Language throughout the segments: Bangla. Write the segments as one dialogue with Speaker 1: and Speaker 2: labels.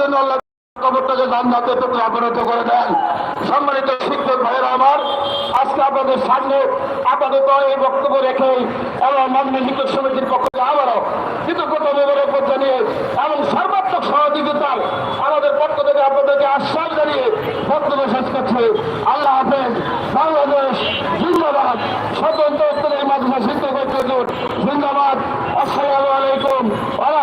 Speaker 1: জন্য আল্লাহ কবরটাকে জান্নাতে টুকরা সম্মানিত শিক্ষক ভাইয়েরা আমার, আজকে আপনাদের সামনে আপাতত বক্তব্য রেখে এবং মাননীয় শিক্ষক সমিতির পক্ষ থেকে আবারও কৃতজ্ঞতা বিবরণ জানিয়ে এবং সর্বাত্মক সহযোগিতার থেকে আপনাদেরকে আশ্বাস বক্তব্য শেষ করছে। আল্লাহ স্বতন্ত্র উত্তরের মাধ্যমে শিক্ষক ঐক্য জিন্দাবাদ। আসসালামু আলাইকুম ওয়া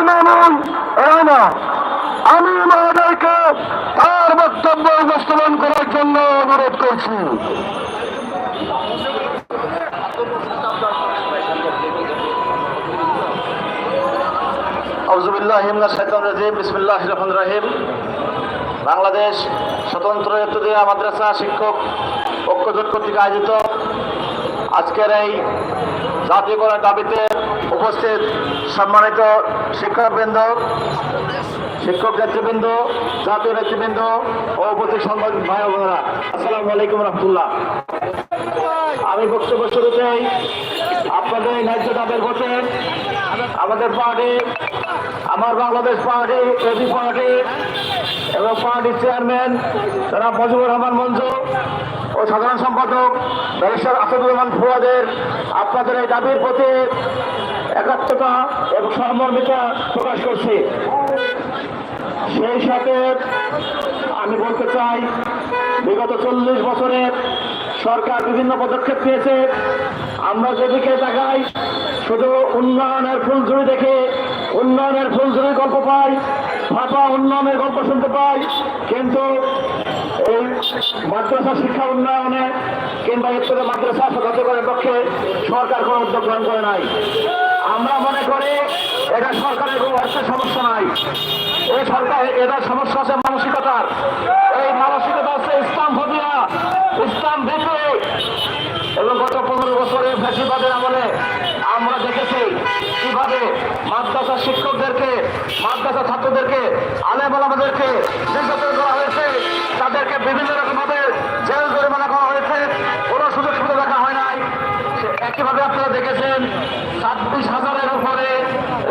Speaker 1: হারুনানুল রানা আমি মহোদয়কে তার বক্তব্য উপস্থাপন করার জন্য অনুরোধ করছি।
Speaker 2: বাংলাদেশ স্বতন্ত্র এতদিয়া মাদ্রাসা শিক্ষক ঐক্যজোট কর্তৃক আয়োজিত আজকের এই জাতীয়করণের দাবিতে উপস্থিত সম্মানিত শিক্ষকবৃন্দ, শিক্ষক নেতৃবৃন্দ, জাতীয় নেতৃবৃন্দ ও উপস্থিত সংবাদ ভাই বোনেরা আসসালামু আলাইকুম রহমতুল্লাহ। আমি বক্তব্য শুরুতেই আপনাদের ন্যায্য দাবের ভোটে আমাদের পার্টি, আমার বাংলাদেশ পার্টি, এবি পার্টি এবং পার্টির চেয়ারম্যান যারা মজিবুর রহমান মঞ্জু ও সাধারণ সম্পাদক ব্যারিস্টার আসাদুর রহমান ফুয়াদের আপনাদের এই দাবির প্রতি একাত্মতা এবং সহমর্মিতা প্রকাশ করছি। সেই সাথে আমি বলতে চাই, বিগত চল্লিশ বছরে সরকার বিভিন্ন পদক্ষেপ নিয়েছে। আমরা যেদিকে তাকাই, শুধু উন্নয়নের ফুলঝুরি দেখে উন্নয়নের ফুলঝুরির গল্প পাই ফাঁপা উন্নয়নের গল্প শুনতে পাই, কিন্তু এই মাদ্রাসা শিক্ষা উন্নয়নে কিংবা এর মাদ্রাসা জাতীয়করণের পক্ষে সরকার কোনো উদ্যোগ গ্রহণ করে নাই। আমরা মনে করি এটা সরকারের কোনো অর্থের সমস্যা নাই। এই সরকার, এটা সমস্যা আছে মানসিকতার। এই মানসিকতা আছে ইসলাম ফবিয়া ইসলাম ভীতি এবং গত পনেরো বছরে ফ্যাসিবাদের আমলে আমরা দেখেছি কীভাবে মাদ্রাসা শিক্ষকদেরকে, মাদ্রাসা ছাত্রদেরকে আলেমাল আমাদেরকে নির্যাতন করা হয়েছে তাদেরকে বিভিন্ন রকমভাবে জেল জরিমানা করা হয়েছে কোনো সুযোগ সুবিধা দেখা হয় নাই সে- একইভাবে আপনারা দেখেছেন ছাব্বিশ হাজারের উপরে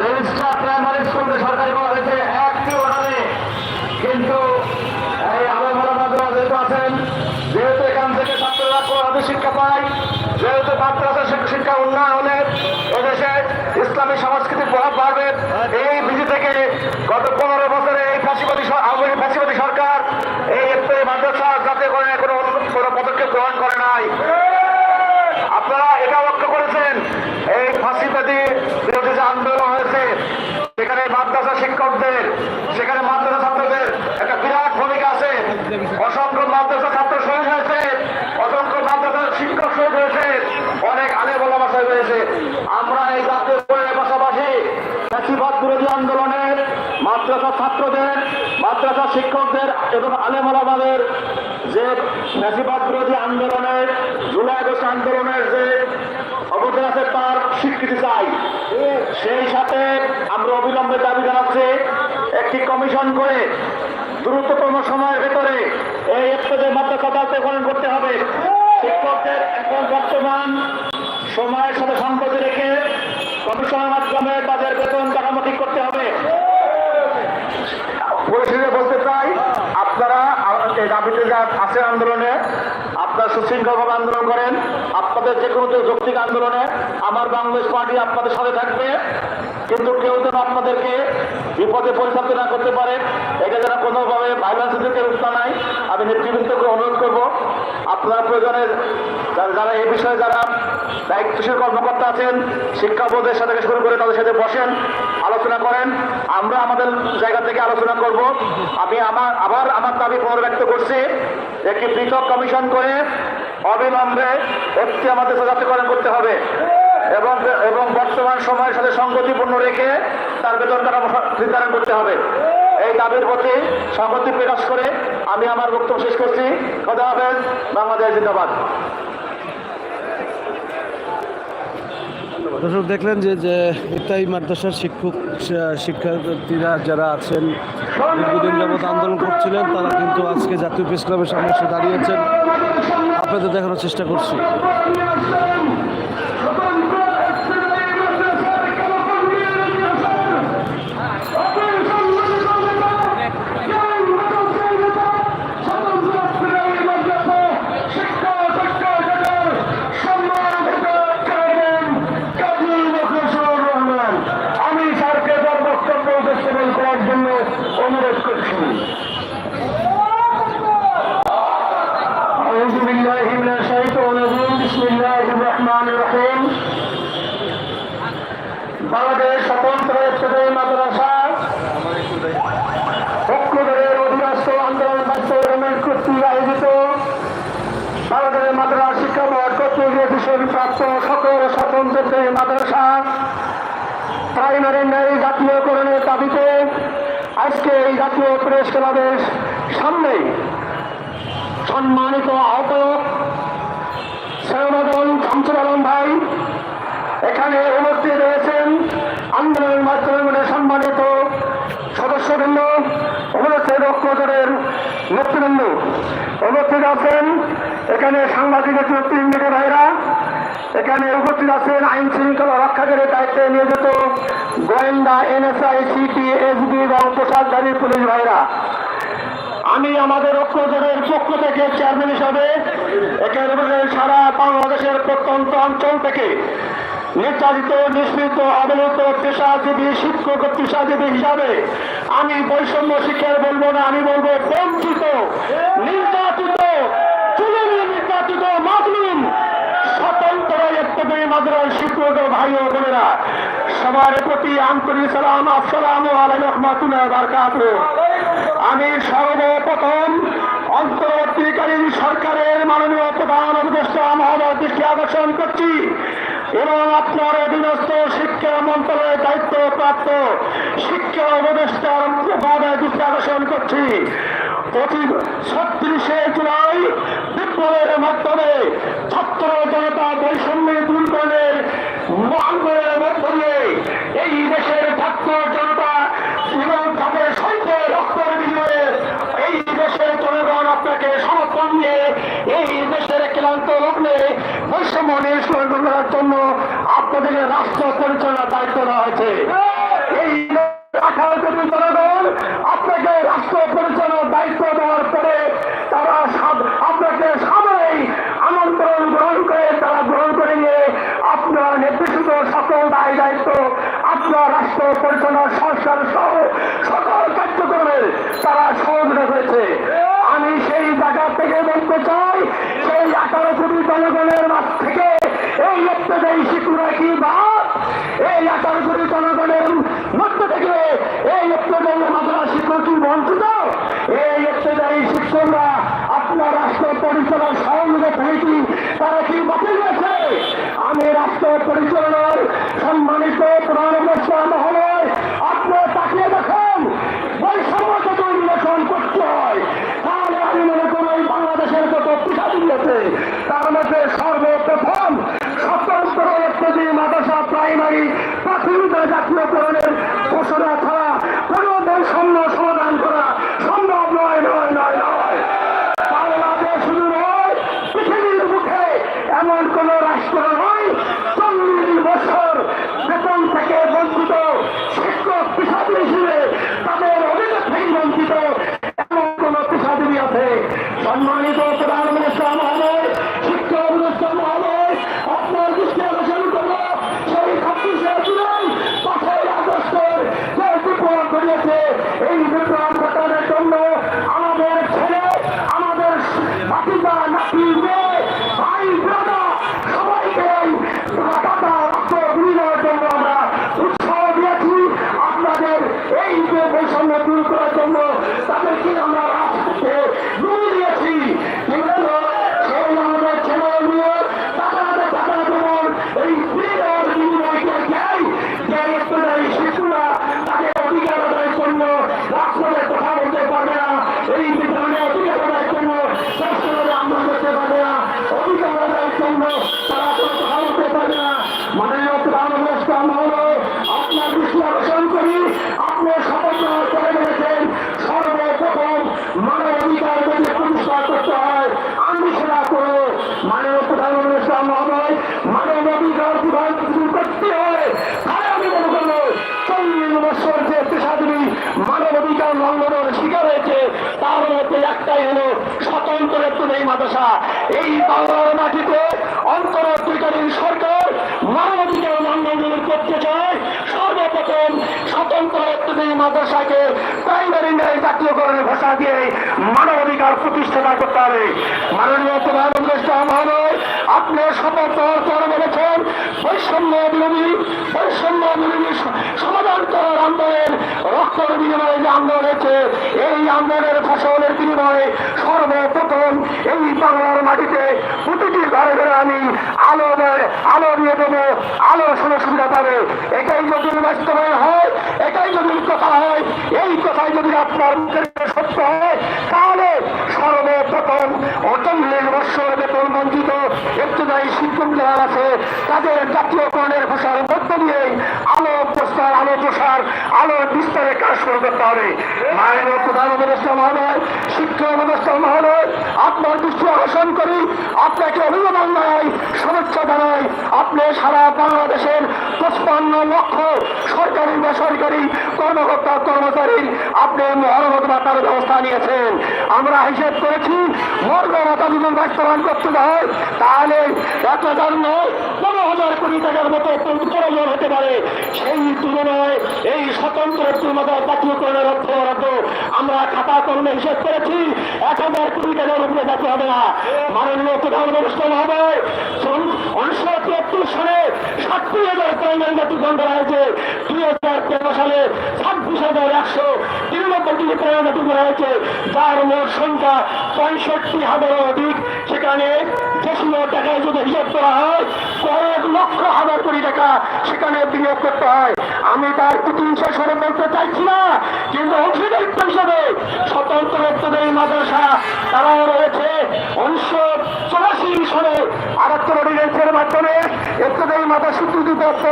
Speaker 2: রেজিস্টার প্রাইমারি স্কুলকে সরকারি করা হয়েছে একটি অর্ডারে কিন্তু এই আলেমাল আমাদের যেহেতু আছেন যেহেতু এখান থেকে ছাত্ররা কোরআনের শিক্ষা পায় যেহেতু মাদ্রাসা শিক- শিক্ষা উন্নয়নে এদেশে ইসলামী সংস্কৃতির প্রভাব বাড়বে এই বিধি থেকে গত পনেরো বছরে এই ফাঁসিবাদী স- আওয়ামী লীগ ফাঁসিবাদী সরকার এই একটি মাদ্রাসা যাতে করে কোনো কোনো পদক্ষেপ গ্রহণ করে নাই আপনারা এটা লক্ষ্য করেছেন এই ফাঁসিবাদী বিরোধী যে আন্দোলন হয়েছে সেখানে মাদ্রাসা শিক্ষকদের সেখানে মাদ্রাসা ছাত্রদের একটা বিরাট ভূমিকা আছে অসংখ্য মাদ্রাসা ছাত্র শহীদ হয়েছে অসংখ্য মাদ্রাসা শিক্ষক শহীদ হয়েছে অনেক আলে বলা বাসায় হয়েছে আমরা এই জাতীয় পরিবারের পাশাপাশি ফ্যাসিবাদ বিরোধী আন্দোলনের মাদ্রাসা ছাত্রদের, মাদ্রাসা শিক্ষকদের এবং আলেমালাবাদের যে ফ্যাসিবাদ বিরোধী আন্দোলনের, জুলাই আগস্ট আন্দোলনের যে অবদান আছে তার স্বীকৃতি চাই। সেই সাথে আমরা অবিলম্বে দাবি জানাচ্ছি, একটি কমিশন করে দ্রুততম সময়ের ভেতরে এই একটাতে মাদ্রাসা দায়িত্বকরণ করতে হবে। শিক্ষকদের এখন বর্তমান সময়ের সাথে সম্পত্তি রেখে কমিশনের মাধ্যমে তাদের বেতন কাঠামোটি করতে হবে। পরিশেষে বলতে চাই, আপনারা দাবিতে আছেন আন্দোলনে, আপনারা সুশৃঙ্খলভাবে আন্দোলন করেন, আপনাদের যে কোনো যৌক্তিক আন্দোলনে আমার বাংলাদেশ পার্টি আপনাদের সাথে থাকবে। কিন্তু কেউ যেন আপনাদেরকে বিপদে পরিচালিত না করতে পারে, এটা যেন কোনোভাবে ভাইলেন্সের দিকে রূপ নাই, আমি নেতৃবৃন্দকে অনুরোধ করব, আপনার প্রয়োজনে যারা- এই বিষয়ে যারা দায়িত্বশীল কর্মকর্তা আছেন শিক্ষা বোর্ডের সাথে শুরু করে তাদের সাথে বসেন, আলোচনা করেন, আমরা আমাদের জায়গা থেকে আলোচনা করব। আমি আমার আবার আমার দাবি পুনর্ব্যক্ত করছি, একটি পৃথক কমিশন করে অবিলম্বে একটি আমাদের সজাতীকরণ করতে হবে। এবং এবং বর্তমান সময়ের সাথে সংগতিপূর্ণ রেখে তার বেতন কাঠামো নির্ধারণ করতে হবে। এই দাবির প্রতি সংগতি প্রকাশ করে আমি আমার বক্তব্য শেষ করছি। খোদা হাফেজ, বাংলাদেশ জিন্দাবাদ।
Speaker 3: দর্শক, দেখলেন যে যে ইত্যাদি মাদ্রাসার শিক্ষক, শিক্ষার্থীরা যারা আছেন, দীর্ঘদিন যাবৎ আন্দোলন করছিলেন, তারা কিন্তু আজকে জাতীয় প্রেস ক্লাবের সামনে এসে দাঁড়িয়েছেন। আপনাদের দেখানোর চেষ্টা করছি।
Speaker 1: মাদ্রাসা শিক্ষা বোর্ড কর্তৃক প্রাপ্ত সকল স্বতন্ত্র মাদ্রাসা প্রাইমারি ন্যায় জাতীয়করণের দাবিতে আজকে এই জাতীয় প্রেস ক্লাবের সামনে সম্মানিত আহ্বায়ক সৈয়দুল শামসুল আলম ভাই এখানে উপস্থিত রয়েছেন। আন্দোলনের মাধ্যমে সম্মানিত সদস্যবৃন্দ, উপস্থিত ঐক্যজোটের নেতৃবৃন্দ উপস্থিত আছেন এখানে সাংবাদিক নেতৃবৃন্দ ভাইরা এখানে আছেন আইন শৃঙ্খলা রক্ষাকারীর দায়িত্বে নিয়োজিত গোয়েন্দা, এনএসআই সিটি এসবি এবং পোশাকধারী পুলিশ ভাইরা। আমি আমাদের ঐক্যজোটের পক্ষ থেকে চেয়ারম্যান হিসাবে এখানে সারা বাংলাদেশের প্রত্যন্ত অঞ্চল থেকে নির্যাতিত, নিষ্পৃত অবনত পেশাজীবী, শিক্ষক, পেশাজীবী হিসাবে আমি বৈষম্য শিক্ষার বলব না, আমি বলব বঞ্চিত নির্যাতিত চুলের নির্যাতিত মাজলুম স্বতন্ত্র মাদ্রাস শিক্ষক ভাই ও বোনেরা, সবার প্রতি আন্তরিক সালাম, আসসালাম রহমাতুল্লাহ বারকাতুহ। আমি সর্বপ্রথম অন্তর্বর্তীকালীন সরকারের মাননীয় প্রধান উপদেষ্টা মহোদয় দৃষ্টি আকর্ষণ করছি এবং আপনার অধীনস্থ শিক্ষা মন্ত্রণালয়ের দায়িত্ব প্রাপ্ত শিক্ষা উপদেষ্টার দৃষ্টি আকর্ষণ করছি। ছত্রিশে জুলাই বিপ্লবের মাধ্যমে ছাত্র জনতা বৈষম্য দূরীকরণের আন্দোলনের মধ্য দিয়ে এই দেশের ছাত্র জনতা বিনিময়ে এই দেশের জনগণ আপনাকে সমর্থন দিয়ে এই দেশের ক্লান্ত লগ্নে বৈষম্য করার জন্য আপনাদের রাষ্ট্র পরিচালনার দায়িত্ব দেওয়া হয়েছে। এই আঠারো জনগণ আপনাকে রাষ্ট্র পরিচালনার দায়িত্ব দেওয়ার পরে তারা সাব- আপনাকে সাময়িক আমন্ত্রণ গ্রহণ করে তারা গ্রহণ করে নিয়ে আপনার নির্দেশিত সকল দায় দায়িত্ব আপনার রাষ্ট্র পরিচালনার সংস্কার সহ সকল কার্যক্রমে তারা সহযোগিতা করেছে আমি সেই জায়গা থেকে বলতে চাই, সেই আঠারো কোটি জনগণের মাঝ থেকে এই অত্যাচারী শিশুরা কি বাদ? এই আঠারো কোটি জনগণের মধ্য থেকে এই অত্যাচারী মাদ্রাসা শিক্ষক কি বঞ্চিত? এই অত্যাচারী শিক্ষকরা আপনার রাষ্ট্র পরিচালনার সহযোগিতা কি তারা কি বাতিল হয়েছে আমি রাষ্ট্র পরিচালনার সম্মানিত প্রধান উপদেষ্টা মহোদয় আপনার তাকিয়ে দেখুন বৈষম্য যদি উন্মোচন করতে হয় তাহলে আমি মনে করি এই বাংলাদেশের যত পিঠাদি আছে তার মধ্যে সর্বপ্রথম স্বতন্ত্র একটি মাদ্রাসা প্রাইমারি প্রাথমিক জাতীয়করণের ঘোষণা অনুষ্ঠান হলো আপনার আকর্ষণ করি আপনি শপথ গ্রহণ করে গেছেন সর্বপ্রথম মানব অধিকার যদি প্রতিষ্ঠা করতে হয় হয় অধিকার লঙ্ঘনের শিকার হয়েছে, তার মধ্যে একটাই হলো স্বতন্ত্র একটু নেই মাদ্রাসা। এই বাংলার মাটিতে অন্তর্বর্তীকালীন সরকার মানবাধিকার লঙ্ঘন করতে চায়। সর্বপ্রথম স্বতন্ত্র একটু নেই মাদ্রাসাকে প্রাইমারি ন্যায় জাতীয়করণের ভাষা দিয়ে মানবাধিকার প্রতিষ্ঠা করতে হবে। মাননীয় প্রধান উপদেষ্টা মহোদয়, আপনি পর বলেছেন বৈষম্য মাটিতে প্রতিটি ঘরে আমি আলো আলো দিয়ে দেবো, আলো শুনে সুবিধা পাবে। এটাই যদি হয় এটাই যদি কথা হয়, এই কথাই যদি আপনার সত্য হয়, তাহলে সর্বপ্রথম অচল্লিশ বৎসর বেতন বঞ্চিত যারা আছে, তাদের জাতীয়করণের ভাষার মধ্য দিয়ে আলো প্রস্তার আলো প্রসার, আলো বিস্তারে কাজ শুরু করতে হবে। মায়ের প্রধান উপদেষ্টা মহোদয়, শিক্ষা উপদেষ্টা মহোদয়, আপনার দৃষ্টি আকর্ষণ করি, আপনাকে অভিনন্দন জানাই, শুভেচ্ছা জানাই, আপনি সারা বাংলাদেশের পঁচপান্ন লক্ষ সরকারি বেসরকারি কর্মকর্তা, কর্মচারীর আপনি মহরমত ভাতার ব্যবস্থা নিয়েছেন। আমরা হিসেব করেছি মর্গ ভাতা যদি বাস্তবায়ন করতে হয়, তাহলে এক হাজার নয়, পনেরো হাজার কোটি টাকার মতো প্রয়োজন হতে পারে। সেই তুলনায় এই স্বতন্ত্র তুলনায় জাতীয়করণের অর্থ বরাদ্দ আমরা খাতা কর্মে হিসেব করেছি, এক হাজার কোটি টাকার উপরে যেতে হবে না। মাননীয় প্রধান অনুষ্ঠান হবে উনিশশো তিয়াত্তর সালে সাতটি হাজার তেরো সালে ছাব্বিশ হাজার একশো তিরানব্বইটি জাতি করা হয়েছে, যার সেখানে হয়, কয়েক লক্ষ হাজার কোটি টাকা সেখানে বিনিয়োগ করতে হয়। আমি তার প্রতিহিংসা স্বরে বলতে চাইছি না, কিন্তু অংশীদারিত্ব হিসাবে স্বতন্ত্র একটুদের মাদ্রাসা তারাও রয়েছে। উনিশশো চৌরাশি সালে আটাত্তর অর্ডিনেন্সের মাধ্যমে একটাই মাথা স্বীকৃতি প্রাপ্ত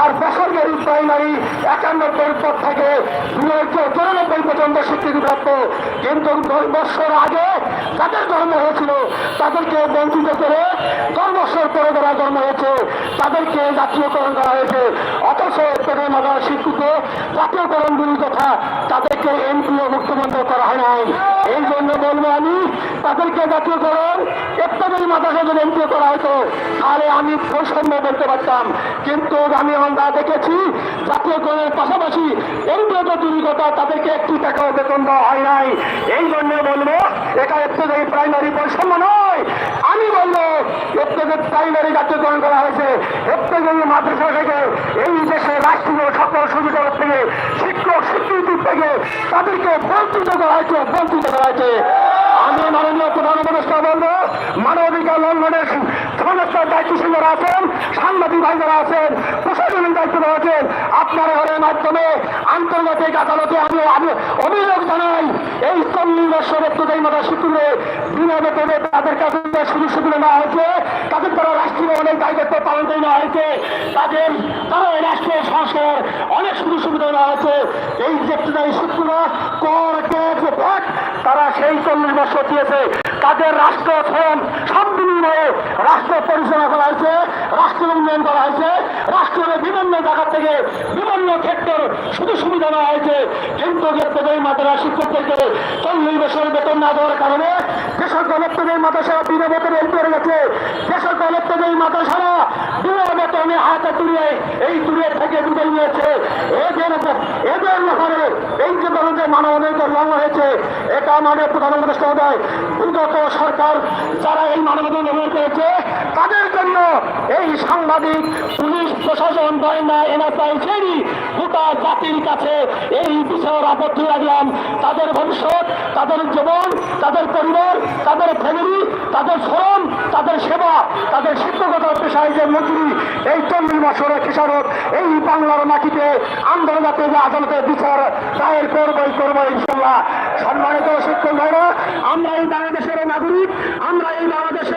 Speaker 1: আর বেসরকারি প্রাইমারি একানব্বই পর থেকে চৌরানব্বই পর্যন্ত স্বীকৃতি প্রাপ্ত। কিন্তু বছর আগে তাদের ধর্ম হয়েছিল, তাদেরকে বঞ্চিত করে দশ বছর পরে তারা জন্ম হয়েছে, তাদেরকে জাতীয়করণ করা হয়েছে। মুক্তবন্ধ করা হয় নাই। এই জন্য বলব আমি, তাদেরকে জাতীয়করণ ইত্যাদি মাদ্রাসা যদি এমপিও করা হতো তাহলে আমি বৈষম্য বলতে পারতাম। কিন্তু আমি আমরা দেখেছি জাতীয়করণের পাশাপাশি এমপিও তো দূরী কথা তাদেরকে একটি টাকাও বেতন দেওয়া হয় নাই। এই জন্য বলব, এটা ইত্যাদি প্রাইমারি বৈষম্য নয় আমি বলব ইত্যাদি প্রাইমারি জাতীয়করণ করা হয়েছে। ইত্যাদি মাদ্রাসা থেকে এই দেশে রাষ্ট্রীয় সকল সুবিধা থেকে শিক্ষক স্বীকৃতি থেকে তাদেরকে বঞ্চিত করা হয়েছে, বঞ্চিত করা হয়েছে। আমি মাননীয় প্রধান উপদেষ্টা বলব, মানবাধিকার লঙ্ঘনের সংস্থার দায়িত্বশীল যারা আছেন, সাংবাদিক ভাই যারা আছেন আছেন আপনার ঘরের মাধ্যমে আন্তর্জাতিক আদালতে আমি অভিযোগ জানাই, এই চল্লিশ বছর সূত্রে বিনা বেতনে তাদের কাছে সুযোগ সুবিধা নেওয়া হয়েছে, তাদের দ্বারা রাষ্ট্রীয় অনেক দায়িত্ব পালন করে নেওয়া হয়েছে, তাদের তারা রাষ্ট্রীয় সংস্কার অনেক সুযোগ সুবিধা নেওয়া হয়েছে। এই যে একটুদাই সূত্র কর তারা সেই চল্লিশ বছর দিয়েছে। তাদের রাষ্ট্র সব বিনিময়ে রাষ্ট্র পরিচালনা করা হয়েছে, রাষ্ট্র উন্নয়ন করা হয়েছে, রাষ্ট্রের বিভিন্ন জায়গা থেকে বিভিন্ন ক্ষেত্রের সুযোগ সুবিধা নেওয়া হয়েছে। কিন্তু ক্ষেত্রে মাদ্রাসা শিক্ষকদেরকে চল্লিশ বছর বেতন না দেওয়ার কারণে বেসরকারি লেপ্তদের মাদ্রাসা বিনা বেতনে করে গেছে। বেসরকারি লেপ্তদের মাদ্রাসারা বিনা বেতনে হাতে তুলে এই দূরের থেকে বিদায় নিয়েছে। এদের এদের ব্যাপারে এই যে ধরনের মানবাধিকার লঙ্ঘন হয়েছে, এটা মানে প্রধানমন্ত্রী মহোদয় বিগত সরকার, যারা এই মানবাধিকার লঙ্ঘন করেছে তাদের জন্য এই সাংবাদিক, পুলিশ, প্রশাসন গোয়েন্দা এনআইআই ছেড়ি গোটা জাতির কাছে এই বিষয়ের আবদ্ধ রাখলাম। তাদের ভবিষ্যৎ, তাদের জীবন, তাদের পরিবার, তাদের ফ্যামিলি তাদের শ্রম, তাদের সেবা, তাদের শিক্ষকতার পেশায় যে মন্ত্রী এই চল্লিশ বছরের কিশোরক এই বাংলার মাটিতে আন্দোলনাতে যে আদালতের বিচার দায়ের করবই করব ইনশাল্লাহ সম্মানিত শিক্ষক ভাইরা, আমরা এই বাংলাদেশের নাগরিক, আমরা এই বাংলাদেশের